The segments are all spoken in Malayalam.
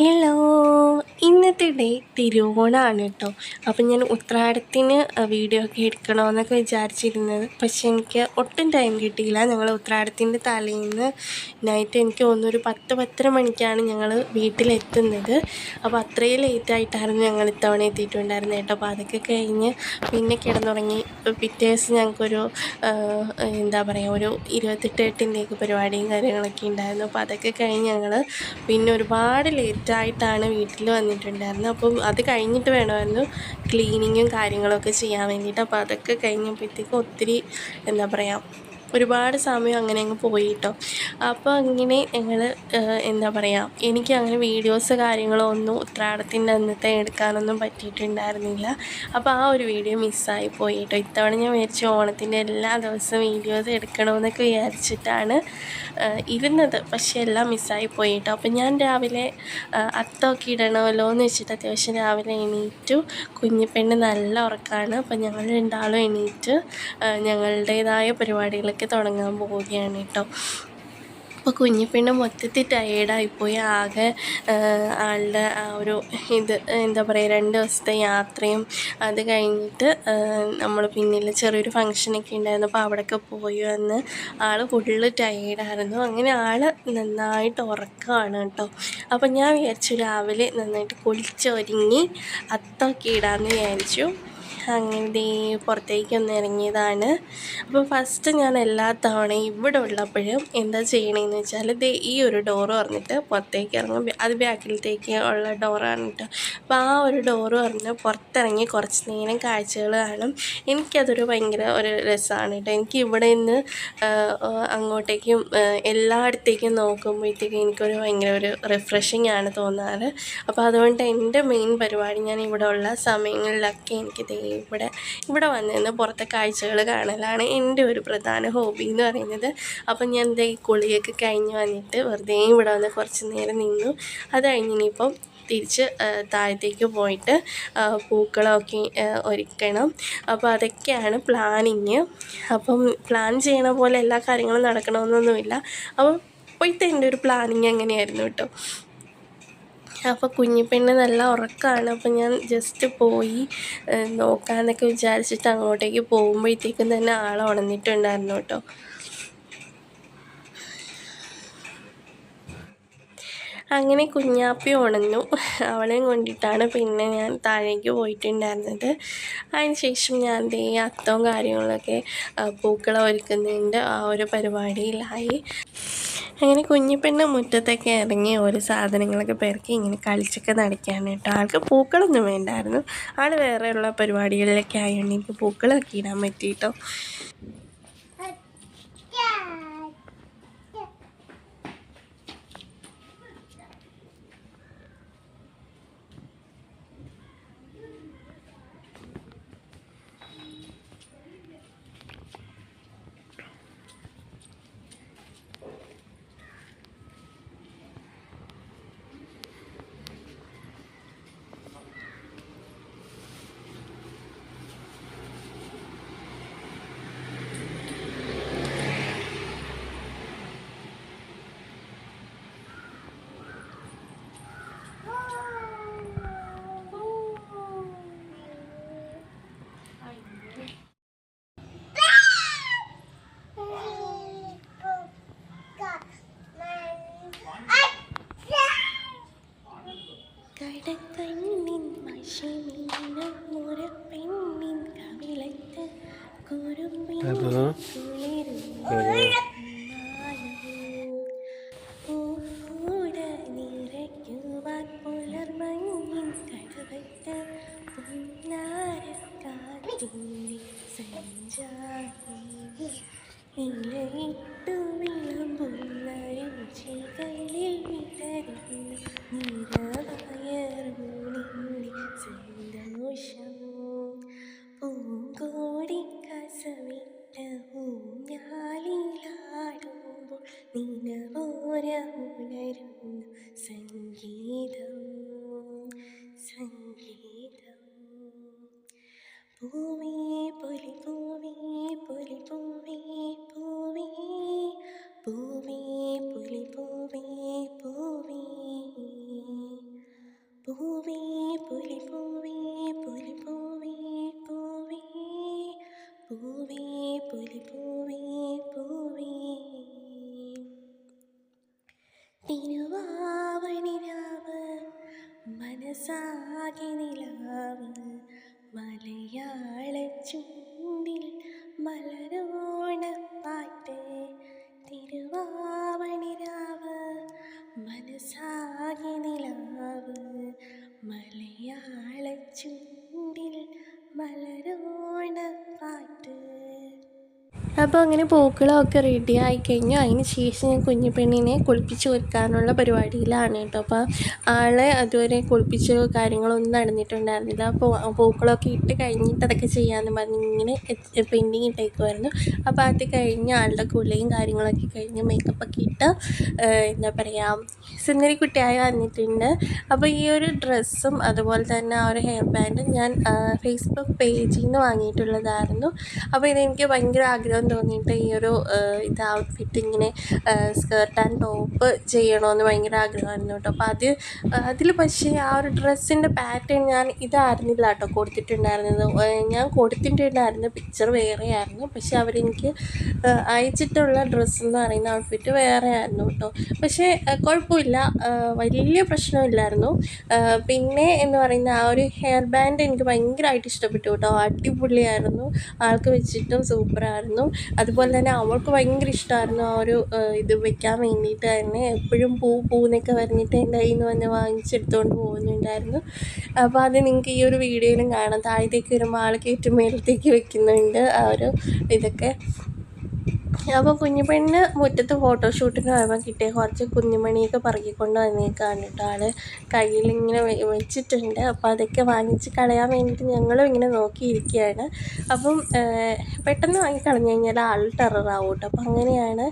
Hello. ഇന്നത്തെ ഡേ തിരുവോണമാണ് കേട്ടോ. അപ്പം ഞാൻ ഉത്രാടത്തിന് വീഡിയോ ഒക്കെ എടുക്കണമെന്നൊക്കെ വിചാരിച്ചിരുന്നത്. പക്ഷെ എനിക്ക് ഒട്ടും ടൈം കിട്ടിയില്ല. ഞങ്ങൾ ഉത്രാടത്തിന്റെ തലേന്ന് നൈറ്റ് എനിക്ക് തോന്നുന്നു ഒരു പത്ത് പത്തര മണിക്കാണ് ഞങ്ങൾ വീട്ടിലെത്തുന്നത്. അപ്പോൾ അത്രയും ലേറ്റായിട്ടായിരുന്നു ഞങ്ങൾ ഇത്തവണ എത്തിയിട്ടുണ്ടായിരുന്നത് കേട്ടോ. അപ്പോൾ അതൊക്കെ കഴിഞ്ഞ് പിന്നെ കിടന്നുറങ്ങി. പിറ്റേ ദിവസം ഞങ്ങൾക്കൊരു എന്താ പറയുക ഒരു ഇരുപത്തെട്ട് എട്ടിന്റെയൊക്കെ പരിപാടിയും കാര്യങ്ങളൊക്കെ ഉണ്ടായിരുന്നു. അപ്പോൾ അതൊക്കെ കഴിഞ്ഞ് ഞങ്ങൾ പിന്നെ ഒരുപാട് ലേറ്റായിട്ടാണ് വീട്ടിൽ വന്നിട്ടുണ്ടായിരുന്നത് അപ്പം അത് കഴിഞ്ഞിട്ട് വേണമായിരുന്നു ക്ലീനിങ്ങും കാര്യങ്ങളൊക്കെ ചെയ്യാൻ വേണ്ടിയിട്ട്. അപ്പോൾ അതൊക്കെ കഴിഞ്ഞപ്പോഴത്തേക്കും ഒത്തിരി എന്താ പറയുക ഒരുപാട് സമയം അങ്ങനെ അങ്ങ് പോയി കേട്ടോ അപ്പോൾ അങ്ങനെ ഞങ്ങൾ എന്താ പറയുക എനിക്ക് അങ്ങനെ വീഡിയോസ് കാര്യങ്ങളോ ഒന്നും ഉത്രാടത്തിന്റെ അന്നത്തെ എടുക്കാനൊന്നും പറ്റിയിട്ടുണ്ടായിരുന്നില്ല. അപ്പോൾ ആ ഒരു വീഡിയോ മിസ്സായി പോയി കേട്ടോ ഇത്തവണ ഞാൻ വിചാരിച്ചു ഓണത്തിന്റെ എല്ലാ ദിവസവും വീഡിയോസ് എടുക്കണമെന്നൊക്കെ വിചാരിച്ചിട്ടാണ് ഇരുന്നത്. പക്ഷേ എല്ലാം മിസ്സായി പോയി കേട്ടോ അപ്പോൾ ഞാൻ രാവിലെ അത്തമൊക്കെ ഇടണമല്ലോ എന്ന് വെച്ചിട്ട് അത്യാവശ്യം രാവിലെ എണീറ്റു. കുഞ്ഞിപ്പെണ്ണ് നല്ല ഉറക്കാണ്. അപ്പോൾ ഞങ്ങൾ രണ്ടാളും എണീറ്റ് ഞങ്ങളുടേതായ പരിപാടികളൊക്കെ തുടങ്ങാൻ പോവുകയാണ് കേട്ടോ. അപ്പോൾ കുഞ്ഞിപ്പെണ്ണ് മൊത്തത്തിൽ ടയേർഡായിപ്പോയി ആകെ ആളുടെ ആ ഒരു ഇത് എന്താ പറയുക രണ്ട് ദിവസത്തെ യാത്രയും അത് കഴിഞ്ഞിട്ട് നമ്മൾ പിന്നിൽ ചെറിയൊരു ഫങ്ഷനൊക്കെ ഉണ്ടായിരുന്നു. അപ്പോൾ അവിടെയൊക്കെ പോയി വന്ന് ആൾ ഫുള്ള് ടയേർഡായിരുന്നു അങ്ങനെ ആൾ നന്നായിട്ട് ഉറക്കമാണ് കേട്ടോ. അപ്പോൾ ഞാൻ വിചാരിച്ചു രാവിലെ നന്നായിട്ട് കുളിച്ചൊരുങ്ങി അത്തൊക്കെ ഇടാമെന്ന് വിചാരിച്ചു. അങ്ങനെ പുറത്തേക്കൊന്ന് ഇറങ്ങിയതാണ്. അപ്പോൾ ഫസ്റ്റ് ഞാൻ എല്ലാ തവണയും ഇവിടെ ഉള്ളപ്പോഴും എന്താ ചെയ്യണമെന്ന് വെച്ചാൽ ദേ ഈ ഒരു ഡോറ് പറഞ്ഞിട്ട് പുറത്തേക്ക് ഇറങ്ങും. അത് ബാക്കിലത്തേക്ക് ഉള്ള ഡോറാണ് കേട്ടോ അപ്പോൾ ആ ഒരു ഡോറ് പറഞ്ഞ് പുറത്തിറങ്ങി കുറച്ച് നേരം കാഴ്ചകൾ കാണും. എനിക്കതൊരു ഭയങ്കര ഒരു രസമാണ് കേട്ടോ എനിക്ക് ഇവിടെ നിന്ന് അങ്ങോട്ടേക്കും എല്ലായിടത്തേക്കും നോക്കുമ്പോഴത്തേക്കും എനിക്കൊരു ഭയങ്കര ഒരു റിഫ്രഷിങ് ആണ് തോന്നാറ്. അപ്പോൾ അതുകൊണ്ട് എന്റെ മെയിൻ പരിപാടി ഞാൻ ഇവിടെ ഉള്ള സമയങ്ങളിലൊക്കെ എനിക്ക് ഇവിടെ ഇവിടെ വന്നിരുന്ന് പുറത്തെ കാഴ്ചകൾ കാണലാണ് എന്റെ ഒരു പ്രധാന ഹോബി എന്ന് പറയുന്നത്. അപ്പം ഞാൻ എന്താ ഈ കുളിയൊക്കെ കഴിഞ്ഞ് വന്നിട്ട് വെറുതെ ഇവിടെ വന്ന് കുറച്ച് നേരം നിന്നു. അത് കഴിഞ്ഞിനിപ്പം തിരിച്ച് താഴത്തേക്ക് പോയിട്ട് പൂക്കളൊക്കെ ഒരുക്കണം. അപ്പോൾ അതൊക്കെയാണ് പ്ലാനിങ്. അപ്പം പ്ലാൻ ചെയ്യണ പോലെ എല്ലാ കാര്യങ്ങളും നടക്കണമെന്നൊന്നുമില്ല. അപ്പം ഇപ്പോഴത്തെ എന്റെ ഒരു പ്ലാനിങ് എങ്ങനെയായിരുന്നു കേട്ടോ? അപ്പോൾ കുഞ്ഞിപ്പെണ്ണ് നല്ല ഉറക്കമാണ് അപ്പോൾ ഞാൻ ജസ്റ്റ് പോയി നോക്കാമെന്നൊക്കെ വിചാരിച്ചിട്ട് അങ്ങോട്ടേക്ക് പോകുമ്പോഴത്തേക്കും തന്നെ ആൾ ഉണർന്നിട്ടുണ്ടായിരുന്നു കേട്ടോ. അങ്ങനെ കുഞ്ഞാപ്പി ഉണന്നു അവളെയും കൊണ്ടിട്ടാണ് പിന്നെ ഞാൻ താഴേക്ക് പോയിട്ടുണ്ടായിരുന്നത്. അതിന് ശേഷം ഞാൻ ദേ അത്തവും കാര്യങ്ങളൊക്കെ പൂക്കളം ഒരുക്കുന്നതിന്റെ ആ ഒരു പരിപാടിയിലായി. അങ്ങനെ കുഞ്ഞിപ്പെണ്ണ് മുറ്റത്തൊക്കെ ഇറങ്ങി ഓരോ സാധനങ്ങളൊക്കെ പെറുക്കി ഇങ്ങനെ കളിച്ചൊക്കെ നടക്കുകയാണ് കേട്ടോ. ആൾക്ക് പൂക്കളൊന്നും വേണ്ടായിരുന്നു. ആൾ വേറെയുള്ള പരിപാടികളിലൊക്കെ ആയതുകൊണ്ട് എനിക്ക് പൂക്കളൊക്കെ ഇടാൻ പറ്റിയിട്ടോ ഇലയിട്ടു വിളമ്പുന്ന രുചികളിൽ വിതരുന്ന നിറവയറുള്ളിന്റെ സംഗീതം. ഭൂമി പൊലി ഭൂമി പൊലി ഭൂമി ഭൂമി ഭൂമി പൊലി ഭൂമി ഭൂമി ഭൂമി പൊലി ഭൂമി മനസ്സാകെ നിലാവ് മലയാള ചൂണ്ടിൽ മലരോണപ്പാട്ട് തിരുവാവണിരാവ് മനസ്സാകെ അപ്പോൾ അങ്ങനെ പൂക്കളൊക്കെ റെഡി ആയിക്കഴിഞ്ഞു. അതിന് ശേഷം ഞാൻ കുഞ്ഞു പെണ്ണിനെ കുളിപ്പിച്ച് ഒരുക്കാനുള്ള പരിപാടിയിലാണ് കേട്ടോ. അപ്പോൾ ആളെ അതുവരെ കുളിപ്പിച്ചോ കാര്യങ്ങളൊന്നും നടന്നിട്ടുണ്ടായിരുന്നില്ല. അപ്പോൾ പൂക്കളൊക്കെ ഇട്ട് കഴിഞ്ഞിട്ട് അതൊക്കെ ചെയ്യാമെന്ന് പറഞ്ഞ് ഇങ്ങനെ പെൻഡിങ് ഇട്ടേക്കുമായിരുന്നു അപ്പോൾ അത് കഴിഞ്ഞ് ആളുടെ കുളിയും കാര്യങ്ങളൊക്കെ കഴിഞ്ഞ് മേക്കപ്പൊക്കെ ഇട്ട് എന്താ പറയുക സുന്ദരി കുട്ടിയായി വന്നിട്ടുണ്ട്. അപ്പോൾ ഈ ഒരു ഡ്രസ്സും അതുപോലെ തന്നെ ആ ഒരു ഹെയർ ബാൻഡും ഞാൻ ഫേസ്ബുക്ക് പേജിൽ നിന്ന് വാങ്ങിയിട്ടുള്ളതായിരുന്നു. അപ്പോൾ ഇതെനിക്ക് ഭയങ്കര ആഗ്രഹം തോന്നിയിട്ട് ഈ ഒരു ഇത് ഔട്ട്ഫിറ്റ് ഇങ്ങനെ സ്കേർട്ട് ആൻഡ് ടോപ്പ് ചെയ്യണമെന്ന് ഭയങ്കര ആഗ്രഹമായിരുന്നു കേട്ടോ. അപ്പോൾ അത് അതിൽ പക്ഷേ ആ ഒരു ഡ്രസ്സിന്റെ പാറ്റേൺ ഞാൻ ഇതായിരുന്നില്ല കേട്ടോ കൊടുത്തിട്ടുണ്ടായിരുന്നത് ഞാൻ കൊടുത്തിട്ടുണ്ടായിരുന്ന പിക്ചർ വേറെയായിരുന്നു. പക്ഷേ അവരെനിക്ക് അയച്ചിട്ടുള്ള ഡ്രസ്സ് എന്ന് പറയുന്ന ഔട്ട്ഫിറ്റ് വേറെ ആയിരുന്നു കേട്ടോ. പക്ഷേ കുഴപ്പമില്ല. വലിയ പ്രശ്നമില്ലായിരുന്നു. പിന്നെ എന്ന് പറയുന്ന ആ ഒരു ഹെയർ ബാൻഡ് എനിക്ക് ഭയങ്കരമായിട്ട് ഇഷ്ടപ്പെട്ടു കേട്ടോ. അടിപൊളിയായിരുന്നു. ആൾക്ക് വെച്ചിട്ടും സൂപ്പറായിരുന്നു അതുപോലെ തന്നെ അവൾക്ക് ഭയങ്കര ഇഷ്ടമായിരുന്നു ആ ഒരു ഇത് വെക്കാൻ വേണ്ടിയിട്ട് തന്നെ. എപ്പോഴും പൂ പൂന്നൊക്കെ പറഞ്ഞിട്ട് എന്റെ കയ്യിൽ നിന്ന് വന്ന് വാങ്ങിച്ചെടുത്തുകൊണ്ട് പോകുന്നുണ്ടായിരുന്നു. അപ്പോൾ അത് നിങ്ങൾക്ക് ഈ ഒരു വീഡിയോയിലും കാണാം. താഴത്തേക്ക് വരുമ്പോൾ ആൾ കയറ്റും മേലത്തേക്ക് വെക്കുന്നുണ്ട് ആ ഒരു ഇതൊക്കെ. അപ്പോൾ കുഞ്ഞു പെണ്ണ് മുറ്റത്ത് ഫോട്ടോഷൂട്ടിന് പോയപ്പോൾ കിട്ടിയ കുറച്ച് കുഞ്ഞുമണിയൊക്കെ പറക്കിക്കൊണ്ട് വന്നേക്കാണ് കേട്ടോ ആൾ കയ്യിലിങ്ങനെ വെച്ചിട്ടുണ്ട്. അപ്പോൾ അതൊക്കെ വാങ്ങിച്ച് കളയാൻ വേണ്ടിയിട്ട് ഞങ്ങളും ഇങ്ങനെ നോക്കിയിരിക്കുകയാണ് അപ്പം പെട്ടെന്ന് വാങ്ങി കളഞ്ഞു കഴിഞ്ഞാൽ ആൾ ടെററാവും കേട്ടോ. അപ്പോൾ അങ്ങനെയാണ്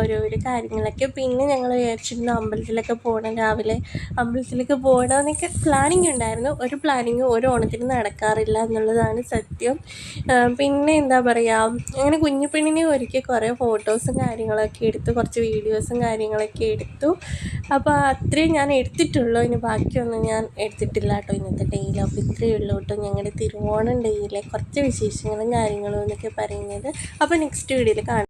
ഓരോരോ കാര്യങ്ങളൊക്കെ. പിന്നെ ഞങ്ങൾ വിചാരിച്ചിരുന്നു അമ്പലത്തിലൊക്കെ പോകണം രാവിലെ. അമ്പലത്തിലേക്ക് പോകണമെന്നൊക്കെ പ്ലാനിങ് ഉണ്ടായിരുന്നു. ഒരു പ്ലാനിങ്ങും ഒരു ഓണത്തിന് നടക്കാറില്ല എന്നുള്ളതാണ് സത്യം. പിന്നെ എന്താ പറയുക അങ്ങനെ കുഞ്ഞു പെണ്ണിനെ ഒരുക്കി കുറേ ഫോട്ടോസും കാര്യങ്ങളൊക്കെ എടുത്തു കുറച്ച് വീഡിയോസും കാര്യങ്ങളൊക്കെ എടുത്തു. അപ്പോൾ അത്രയും ഞാൻ എടുത്തിട്ടുള്ളൂ. ഇനി ബാക്കിയൊന്നും ഞാൻ എടുത്തിട്ടില്ല കേട്ടോ ഇന്നത്തെ ഡേയിൽ. അപ്പോൾ ഇത്രയേ ഉള്ളൂ കേട്ടോ ഞങ്ങളുടെ തിരുവോണം ഡേയിലെ കുറച്ച് വിശേഷങ്ങളും കാര്യങ്ങളും എന്നൊക്കെ പറയുന്നത്. അപ്പോൾ നെക്സ്റ്റ് വീഡിയോയിൽ കാണാം.